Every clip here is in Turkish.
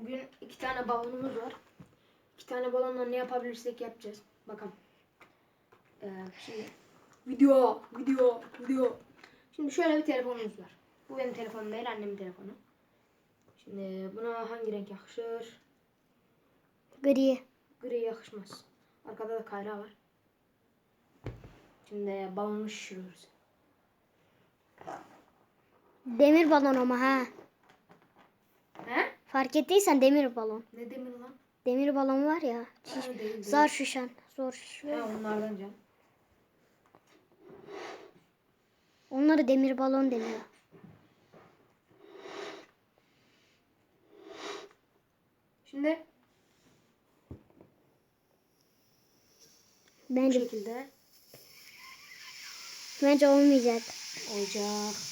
Bugün iki tane balonumuz var. İki tane balonla ne yapabilirsek yapacağız. Bakalım. Ee, şimdi video, video, video. Şimdi şöyle bir telefonumuz var. Bu benim telefonum değil, annemin telefonu. Şimdi buna hangi renk yakışır? Gri. Gri yakışmaz. Arkada da kayra var. Şimdi balonu şişiriyoruz. Demir balon ama ha. He? Fark ettiysen demir balon. Ne demir lan? Demir balon var ya. Ha, değil. Zar şişen. Zor şişiyor. Ha, onlardan can. Onlara demir balon deniyor. Şimdi bu Bence şekilde bence olmayacak. olacak.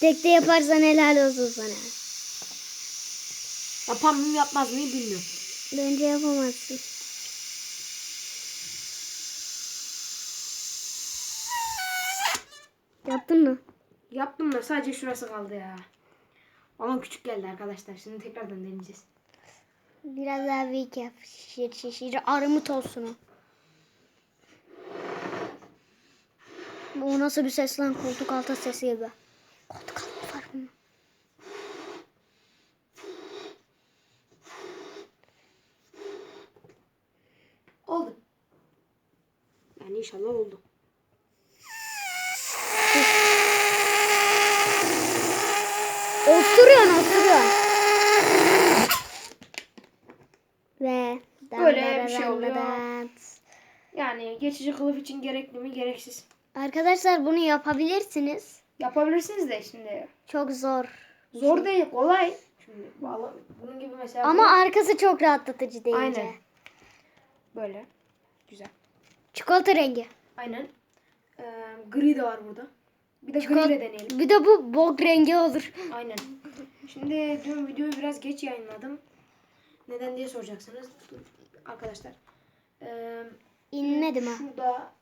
Tek de yaparsan helal olsun sana. Yapar mıyım yapmaz mıyım bilmiyorum. Bence yapamazsın. Yaptın mı? Yaptım da sadece şurası kaldı ya. Balon küçük geldi arkadaşlar. Şimdi tekrardan deneyeceğiz. Biraz daha büyük yap. Şişir şişir. Armut olsun o. Bu nasıl bir ses lan? Koltuk altı sesi gibi. Koltuk altı var mı? Oldu. Yani inşallah oldu. Oturuyorsun oturuyorsun. Ve Böyle bir şey oluyor. Yani geçici kılıf için gerekli mi gereksiz. Arkadaşlar bunu yapabilirsiniz. Yapabilirsiniz de şimdi. Çok zor. Zor değil kolay. Şimdi bağla- bunun gibi mesela Ama arkası çok rahatlatıcı deyince. Aynen. böyle. Güzel. Çikolata rengi. Aynen. Ee, gri de var burada. Bir de gri Çikolata- ile deneyelim. Bir de bu bok rengi olur. Aynen. Şimdi dün videoyu biraz geç yayınladım. Neden diye soracaksınız. Arkadaşlar. Ee, İnmedim ha. Şurada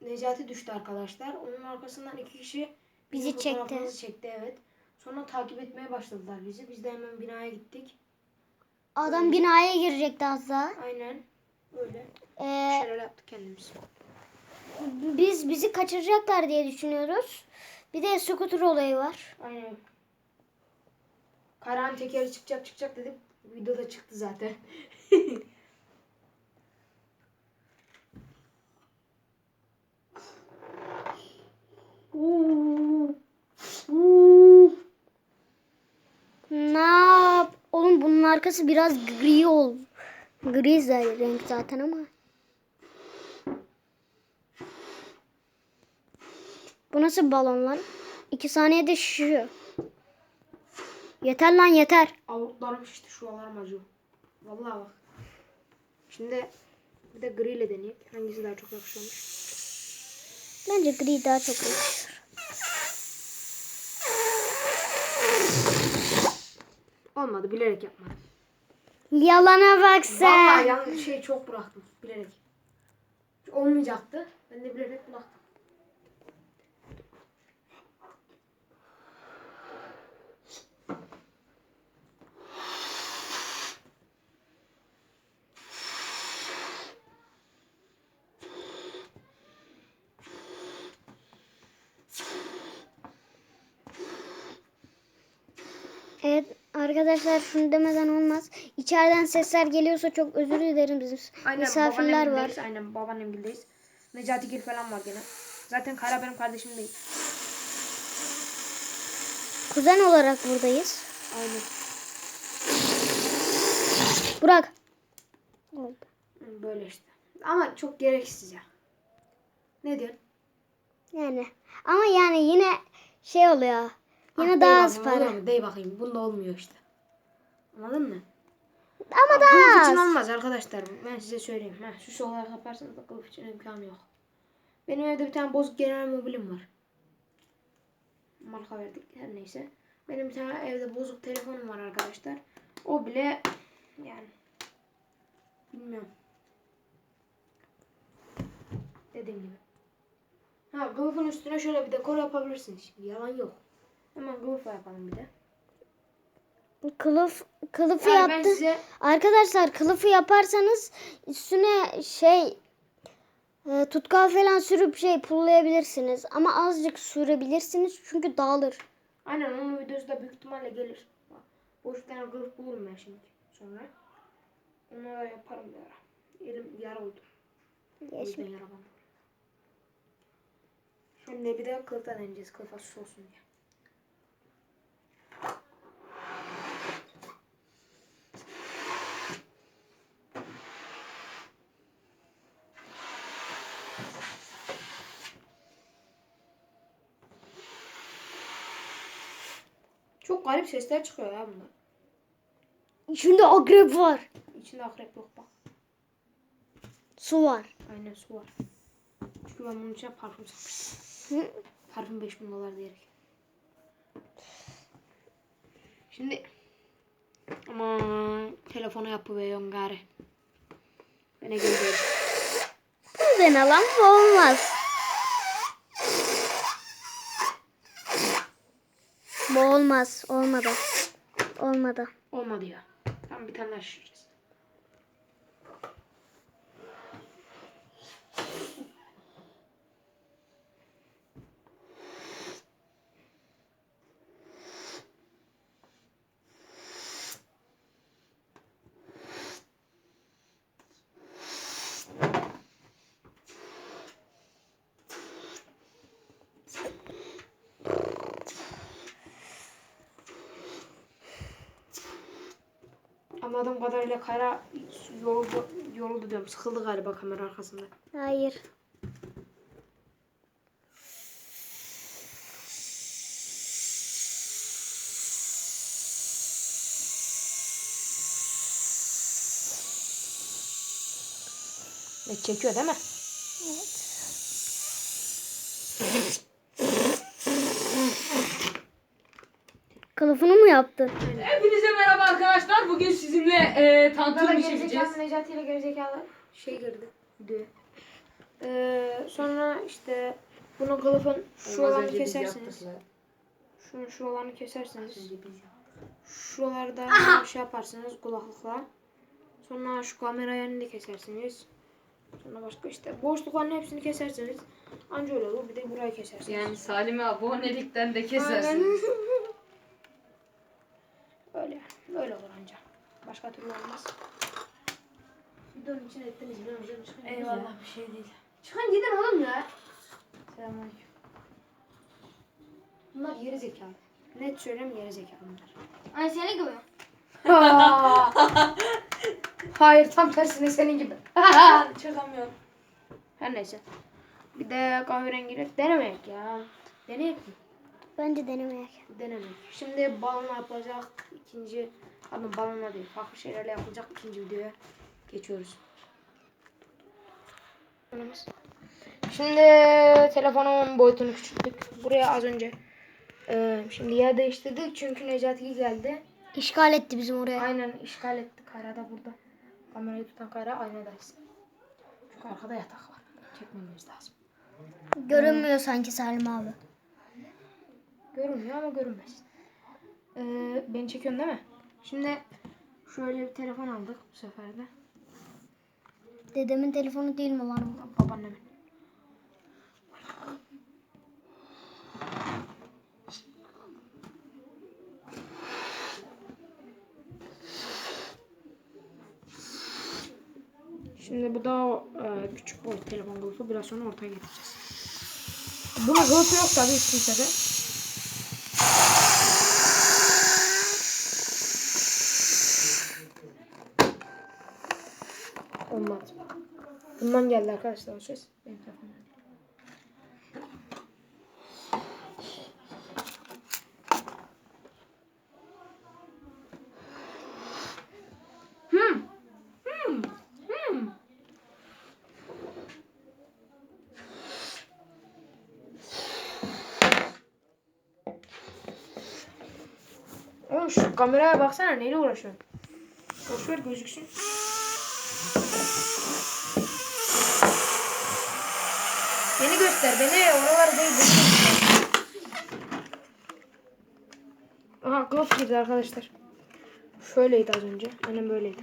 Necati düştü arkadaşlar. Onun arkasından iki kişi Bizi bizim çekti. fotoğrafımızı çekti. Evet. Sonra takip etmeye başladılar bizi. Biz de hemen binaya gittik. Adam binaya girecekti az daha. Aynen. Öyle. Bir Ee, şeyler yaptık kendimiz. biz bizi kaçıracaklar diye düşünüyoruz. Bir de scooter olayı var. Aynen. Karan tekeri çıkacak çıkacak dedik. Videoda çıktı zaten. Oo. Ne yap? Oğlum bunun arkası biraz gri ol. Gri renk zaten ama. Bu nasıl balon lan? İki saniyede şişiyor. Yeter lan yeter. Avuklarım şişti şuralarım acıyor. Vallahi bak. Şimdi bir de gri ile deneyeyim. Hangisi daha çok yakışıyormuş. Bence gri daha çok yakışır. Olmadı bilerek yapmadım. Yalana bak sen. Vallahi yanlış şey çok bıraktım bilerek. Olmayacaktı. Ben de bilerek bıraktım. Evet arkadaşlar şunu demeden olmaz. İçeriden sesler geliyorsa çok özür dilerim bizim misafirler var. Aynen babaannemgildeyiz. Necati Gil falan var gene. Zaten Kara benim kardeşim değil. Kuzen olarak buradayız. Aynen. Burak. Oldu. Böyle işte. Ama çok gereksiz ya. Ne diyorsun? Yani ama yani yine şey oluyor. Yine Ah, daha az bakayım, para. Dey bakayım. Bunda olmuyor işte. Anladın mı? Ama Kılıf daha için az. olmaz arkadaşlar. Ben size söyleyeyim. Ha, şu sol olarak yaparsanız da kılıf için imkanı yok. Benim evde bir tane bozuk genel mobilim var. Marka verdik her neyse. Benim bir tane evde bozuk telefonum var arkadaşlar. O bile yani bilmiyorum. Dediğim gibi. Ha kılıfın üstüne şöyle bir dekor yapabilirsiniz. Yalan yok. Hemen kılıf yapalım bir de. Kılıf kılıfı Yani yaptı. size Arkadaşlar kılıfı yaparsanız üstüne şey e, tutkal falan sürüp şey pullayabilirsiniz. Ama azıcık sürebilirsiniz çünkü dağılır. aynen onun videosu da büyük ihtimalle gelir. Boş bir tane kılıf bulurum ben şimdi sonra. Onu da yaparım bir ara. Elim yara oldu. Bandı. Şimdi bir de kılıfta deneyeceğiz. Kılıfa süs olsun diye. Çok garip sesler çıkıyor ya bunlar. İçinde akrep var. İçinde akrep yok bak. Su var. Aynen su var. Çünkü ben bunun içine parfüm sıkmıştım. Hı. Parfüm 5000 dolar diyerek. Şimdi aman telefonu yapıveriyorum gari. Bana gönderiyor. Bu dene lan bu olmaz. Bu olmaz. Olmadı. Olmadı. Olmadı ya. Tamam bir tane daha şişireceğiz. Anladığım kadarıyla Kayra yoruldu, yoruldu diyorum. Sıkıldı galiba kamera arkasında. Hayır. Ne çekiyor değil mi? Kılıfını mı yaptın? Hepinize merhaba arkadaşlar. Bugün sizinle e, tanıtım çekeceğiz. gerizekalı Necati ile gerizekalı şey girdi. Videoya. Ee, sonra işte bunun kılıfın şuralarını kesersiniz. Şunun şuralarını kesersiniz. Şuralarda şey yaparsınız kulaklıkla. Sonra şu kamera yerini de kesersiniz. Sonra başka işte boşlukların hepsini kesersiniz. Anca öyle olur. Bir de burayı kesersiniz. Yani Salim'e abonelikten de Aynen. öyle. Öyle olur anca. Başka türlü olmaz. Videonun içine ettiniz biliyor musunuz? Çıkın gidin. Eyvallah bir şey değil. Çıkın gidin oğlum ya. Selamünaleyküm. Bunlar geri zekalı. Net söyleyeyim geri zekalı bunlar. Ay seni gibi. Hayır tam tersine senin gibi. Çıkamıyorum. Her neyse. Bir de kahverengi denemek ya. Deneyek mi? Bence denemeye. Denemek. Şimdi balonla yapılacak ikinci pardon balonla değil farklı şeylerle yapılacak ikinci videoya geçiyoruz. Şimdi telefonumun boyutunu küçülttük. Buraya az önce e, şimdi yer değiştirdik çünkü Necati geldi. İşgal etti bizim oraya. Aynen işgal etti. Kayra da burada. Kamerayı tutan Kayra aynadayız. Çünkü arkada yatak var. Çekmemiz lazım. Görünmüyor sanki Salim abi. Görünmüyor ama görünmez. Ee, beni çekiyorsun değil mi? Şimdi şöyle bir telefon aldık bu sefer de. Dedemin telefonu değil mi lan? Babaannemin. Şimdi bu da o, e, küçük boy telefon kılıfı. Biraz sonra ortaya getireceğiz. Bunun kılıfı yok tabii hiç kimsede. Olmaz. Bundan geldi arkadaşlar o ses. Benim telefonumdan. Hmm. Hmm. Hmm. Oğlum şu kameraya baksana neyle uğraşıyorsun? Boşver gözüksün. Beni göster beni oraları değil. Aha kılıf girdi arkadaşlar. Şöyleydi az önce. Aynen böyleydi.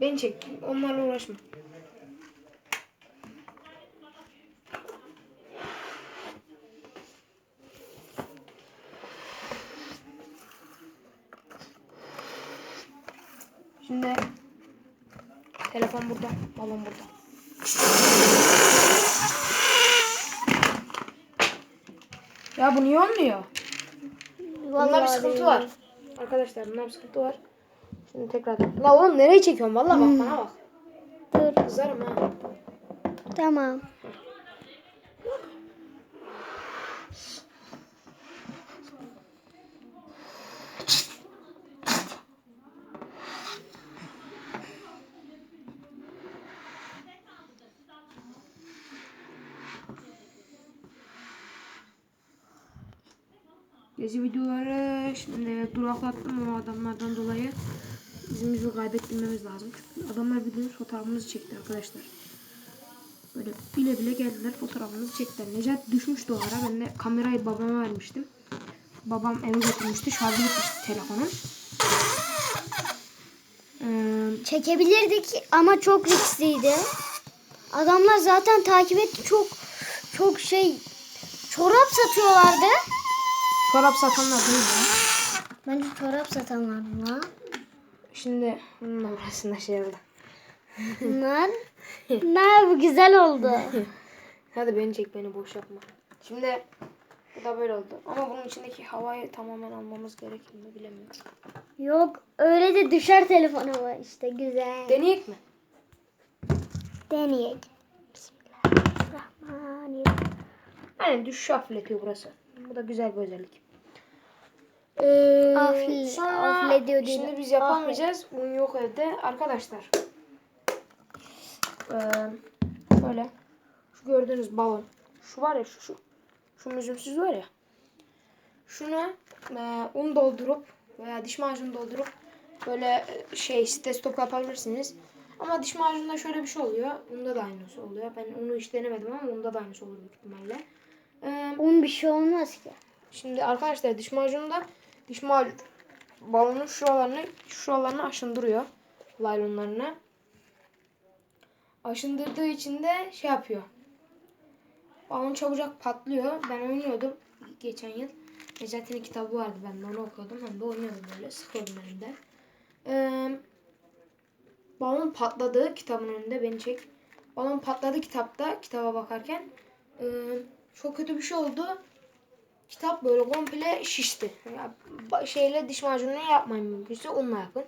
Beni çek. Onlarla uğraşma. Şimdi telefon burada, balon burada. Ya bu niye olmuyor? Bunda bir sıkıntı var. Arkadaşlar bunda bir sıkıntı var. Şimdi tekrar. La oğlum nereye çekiyorsun? Vallahi bak bana bak. Dur. Kızarım ha. Tamam. Gezi videoları şimdi duraklattım o adamlardan dolayı. Bizim yüzü kaybettirmemiz lazım. Çünkü adamlar bildiğiniz fotoğrafımızı çekti arkadaşlar. Böyle bile bile geldiler fotoğrafımızı çektiler. Necat düşmüştü o ara. Ben de kamerayı babama vermiştim. Babam eve götürmüştü. Şarjı bitmişti telefonun. Ee, Çekebilirdik ama çok riskliydi. Adamlar zaten takip etti çok çok şey çorap satıyorlardı. Çorap satanlar değil mi? Bence çorap satanlardı lan. Şimdi bunun arasında şey oldu. Bunlar. Ne bu güzel oldu. Hadi beni çek beni boş yapma. Şimdi bu da böyle oldu. Ama bunun içindeki havayı tamamen almamız gerekir mi bilemiyorum. Yok öyle de düşer telefon ama işte güzel. Deneyek mi? Deneyek. Bismillahirrahmanirrahim. Aynen düşüş hafifletiyor burası. Bu da güzel bir özellik. Ee, Hafif- sonra hafifletiyor değil. Şimdi biz yapamayacağız. Bunun yok evde. Arkadaşlar. Ee, şöyle. Şu gördüğünüz balon. Şu var ya şu şu. Şu müzümsüz var ya. Şuna e, un doldurup veya diş macunu doldurup böyle e, şey stestop yapabilirsiniz. Ama diş macununda şöyle bir şey oluyor. Unda da aynısı oluyor. Ben onu hiç denemedim ama unda da aynısı olur büyük ihtimalle. Ee, Un bir şey olmaz ki. Şimdi arkadaşlar diş macununda diş macun balonun şuralarını şuralarını aşındırıyor. Laylonlarını. Aşındırdığı için de şey yapıyor. Balon çabucak patlıyor. Ben oynuyordum geçen yıl. Necati'nin kitabı vardı ben onu okuyordum. Hem de oynuyordum böyle sıkıyordum elimde. Ee, balon patladı kitabın önünde beni çek. Balon patladı kitapta kitaba bakarken. Ee, çok kötü bir şey oldu kitap böyle komple şişti. Ya, ba- şeyle diş macununu yapmayın mümkünse unla yapın.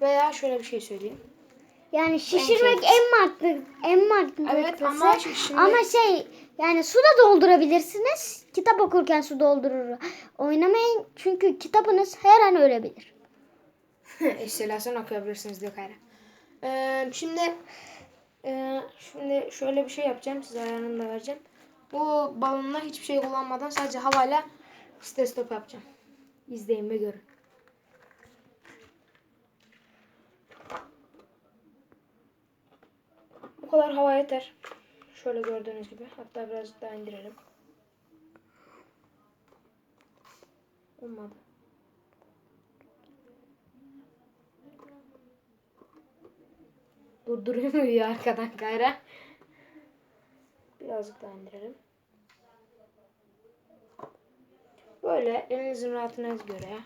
Veya şöyle bir şey söyleyeyim. Yani şişirmek en mantıklı en mantıklısı. Evet ama şimdi Ama şey yani su da doldurabilirsiniz. Kitap okurken su doldurur. Oynamayın çünkü kitabınız her an ölebilir. Esselasyon okuyabilirsiniz diyor Kayra. Ee, şimdi e, şimdi şöyle bir şey yapacağım. Size ayarını da vereceğim. Bu balonla hiçbir şey kullanmadan sadece havayla stop yapacağım. İzleyin ve görün. Bu kadar hava yeter. Şöyle gördüğünüz gibi. Hatta birazcık daha indirelim. Olmadı. Durduruyor mu ya arkadan Kayra? Birazcık daha indirelim. Böyle elinizin rahatına göre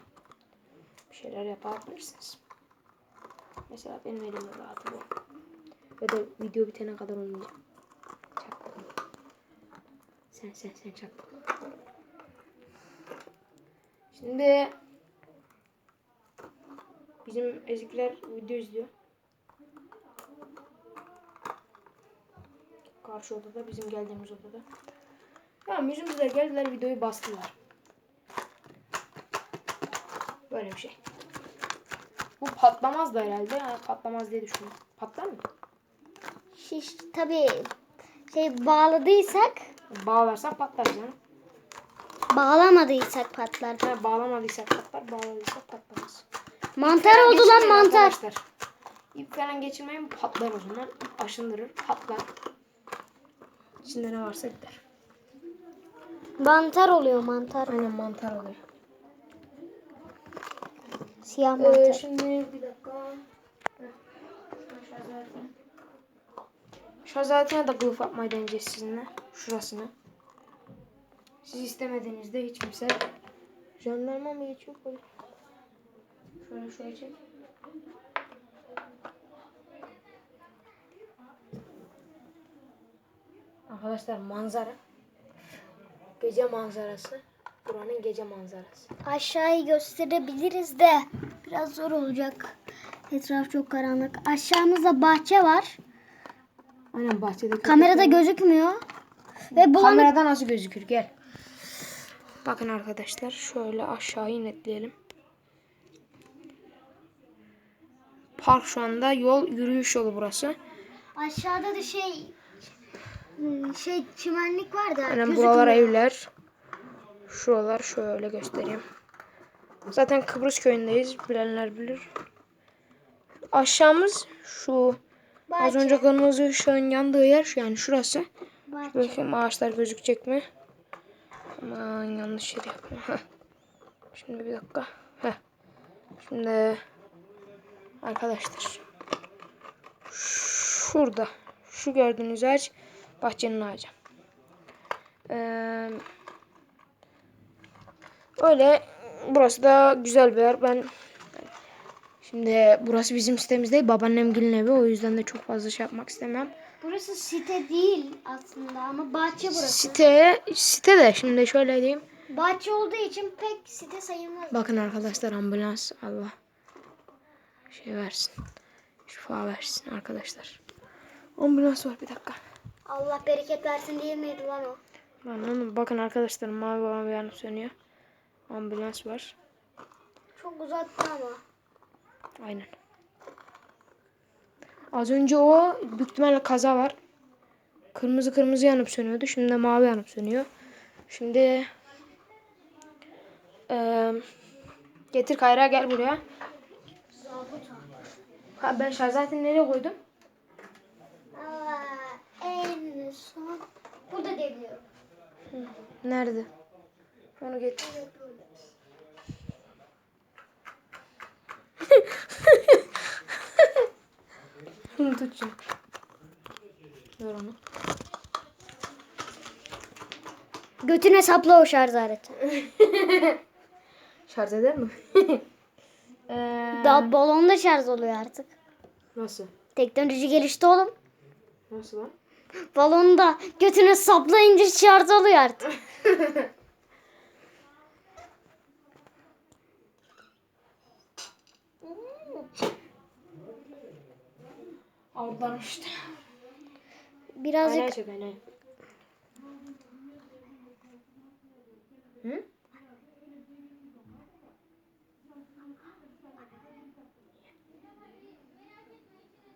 bir şeyler yapabilirsiniz. Mesela benim elimde rahatı bu. Ve de video bitene kadar oynayacağım. Çaktım. Sen sen sen çaktın. Şimdi bizim ezikler video izliyor. Karşı odada, bizim geldiğimiz odada. Ya yüzümüzde geldiler videoyu bastılar. Böyle bir şey. Bu patlamaz da herhalde. Yani patlamaz diye düşünüyorum. Patlar mı? Şiş tabii şey bağladıysak Bağlarsak patlar canım. bağlamadıysak patlar. Ha, bağlamadıysak patlar, bağladıysak patlamaz. Mantar İp oldu lan mantar. arkadaşlar. İp falan geçirmeyin patlar o zaman. İp aşındırır, patlar. İçinde ne varsa gider. Mantar oluyor mantar. Aynen mantar oluyor. Siyah Ee, mantar. şimdi bir dakika. Heh. Şarj aletine. Şarj aletine de kılıf yapmayı deneyeceğiz sizinle. Şurasını. Siz istemediğinizde hiç kimse jandarma mı geçiyor polis? Şöyle şöyle çek. Arkadaşlar manzara. Gece manzarası. Buranın gece manzarası. Aşağıyı gösterebiliriz de biraz zor olacak. Etraf çok karanlık. Aşağımızda bahçe var. Aynen bahçede. Kamerada gözükmüyor. Ve bulanık Kamerada nasıl gözükür? Gel. Bakın arkadaşlar şöyle aşağıyı netleyelim. Park şu anda yol yürüyüş yolu burası. Aşağıda da şey şey çimenlik var da Aynen buralar evler. Şuralar şöyle göstereyim. Zaten Kıbrıs köyündeyiz. Bilenler bilir. Aşağımız şu az Bahçe. önce kırmızı ışığın yandığı yer şu yani şurası. Bahçe. Bakayım ağaçlar gözükecek mi? Aman yanlış yer yapıyorum. Heh. Şimdi bir dakika. Heh. Şimdi arkadaşlar şurada şu gördüğünüz ağaç bahçenin ağacı. Ee, öyle burası da güzel bir yer. Ben şimdi burası bizim sitemiz değil babaannem gelin evi o yüzden de çok fazla şey yapmak istemem. Burası site değil aslında ama bahçe burası. Site site de şimdi şöyle diyeyim. Bahçe olduğu için pek site sayılmaz. Bakın arkadaşlar ambulans Allah şey versin. Şifa versin arkadaşlar. Ambulans var bir dakika. Allah bereket versin diye miydi lan o? Anladım. Bakın arkadaşlar mavi olan bir yanıp sönüyor. Ambulans var. Çok uzattı ama. Aynen. Az önce o büyük ihtimalle kaza var. Kırmızı kırmızı yanıp sönüyordu. Şimdi de mavi yanıp sönüyor. Şimdi eee, getir Kayra gel buraya. Ha, ben şarj aletini nereye koydum? Aa, en son burada diyebiliyorum. Nerede? Onu getir. Şunu tut şimdi. Ver onu. Götüne sapla o şarj aleti. Şarj eder mi? Eee, Daha balon da şarj oluyor artık. nasıl? Teknoloji gelişti oğlum. Nasıl lan? Balonu da götüne saplayınca şarj oluyor artık. Oradan işte. Birazcık aynen. Hı?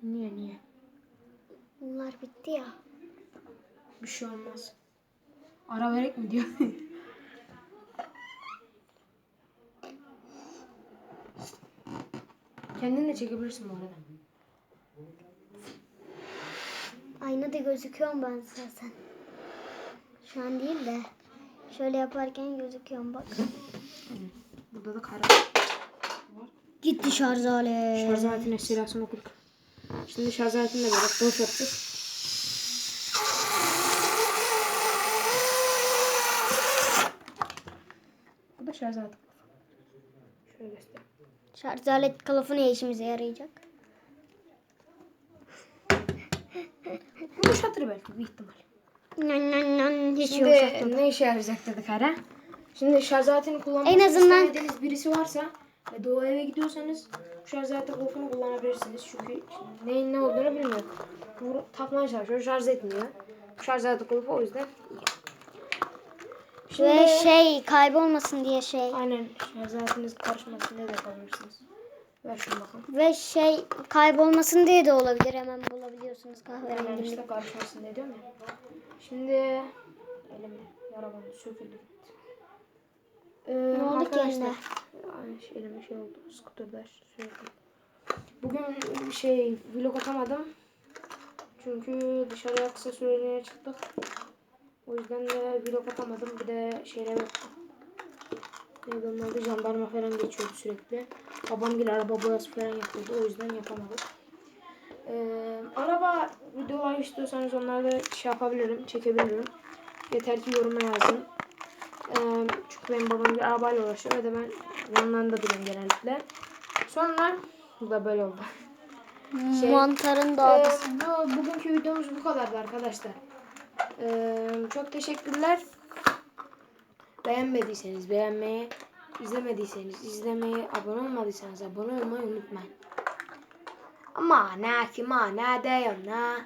Niye niye? bunlar bitti ya. Bir şey olmaz. Ara verek mi diyor? Kendin de çekebilirsin bu arada. Aynada gözüküyorum ben zaten. Şu an değil de. Şöyle yaparken gözüküyorum bak. Burada da kara. Gitti şarj aleti. Şarj aletine silahsını okuduk. Şimdi şarj aletini de böyle boş yapacağız. Şarj aleti. Şöyle göstereyim. Şarj alet kılıfı ne işimize yarayacak? Bu yumuşatır belki bir ihtimal. Nan nan nan hiç Şimdi yumuşatmadı. ne işe yarayacak dedik hala. Şimdi şarj aletini kullanmak En azından- istemediğiniz birisi varsa ve doğu eve gidiyorsanız bu şarj aleti kılıfını kullanabilirsiniz. Çünkü neyin ne olduğunu bilmiyor. Bu takmaya çalışıyor, şarj etmiyor. Bu şarj aleti kılıfı o yüzden iyi. Şimdi Ve şey kaybolmasın diye şey. aynen aletiniz karışmasın diye de yapabilirsiniz. Ver şunu bakalım. Ve şey kaybolmasın diye de olabilir. Hemen bulabiliyorsunuz Aynen kahverengi. işte karışmasın diye diyorum ya. Şimdi elim yara bandı söküldü. Ee, Ne oldu ki eline? Ay, şey, elime şey oldu. Skuterda sürekli. Bugün şey vlog atamadım. Çünkü dışarıya kısa süreliğine çıktık. O yüzden de vlog atamadım. Bir de şeyler adı? Jandarma falan geçiyordu sürekli. Babam bir araba boyası falan yapıyordu. O yüzden yapamadık. Ee, araba videolar istiyorsanız onları da şey yapabilirim, çekebilirim. Yeter ki yoruma yazın. Ee, çünkü benim babam bir arabayla uğraşıyor ve de ben yanlarında duruyorum genellikle. Sonra bu da böyle oldu. Şey, Mantarın da Ee, adı. bu, bugünkü videomuz bu kadardı arkadaşlar. Çok teşekkürler. Beğenmediyseniz beğenmeyi, izlemediyseniz izlemeyi, abone olmadıysanız abone olmayı unutmayın. Ama ne ki ma ne diyor ne.